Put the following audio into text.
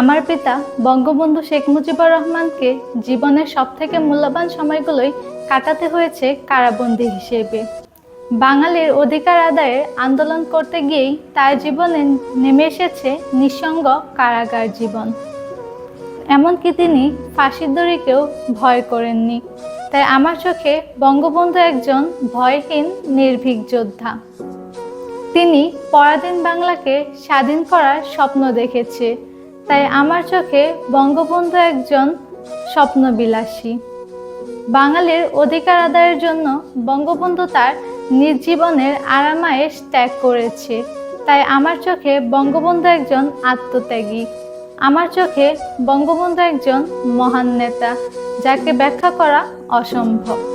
আমার পিতা বঙ্গবন্ধু শেখ মুজিবুর রহমানকে জীবনের সবথেকে মূল্যবান সময়গুলোই কাটাতে হয়েছে কারাবন্দী হিসেবে। বাঙালির অধিকার আদায়ের আন্দোলন করতে গিয়েই তার জীবনে নেমে এসেছে নিঃসঙ্গ কারাগার জীবন। এমনকি তিনি ফাঁসির দড়িকেও ভয় করেননি। তাই আমার চোখে বঙ্গবন্ধু একজন ভয়হীন, নির্ভীক যোদ্ধা। তিনি পরাধীন বাংলাকে স্বাধীন করার স্বপ্ন দেখেছে। তাই আমার চোখে বঙ্গবন্ধু একজন স্বপ্নবিলাসী। বাঙালির অধিকার আদায়ের জন্য বঙ্গবন্ধু তার নিজ জীবনের আরামায়েশ ত্যাগ করেছে। তাই আমার চোখে বঙ্গবন্ধু একজন আত্মত্যাগী। আমার চোখে বঙ্গবন্ধু একজন মহান নেতা, যাকে ব্যাখ্যা করা অসম্ভব।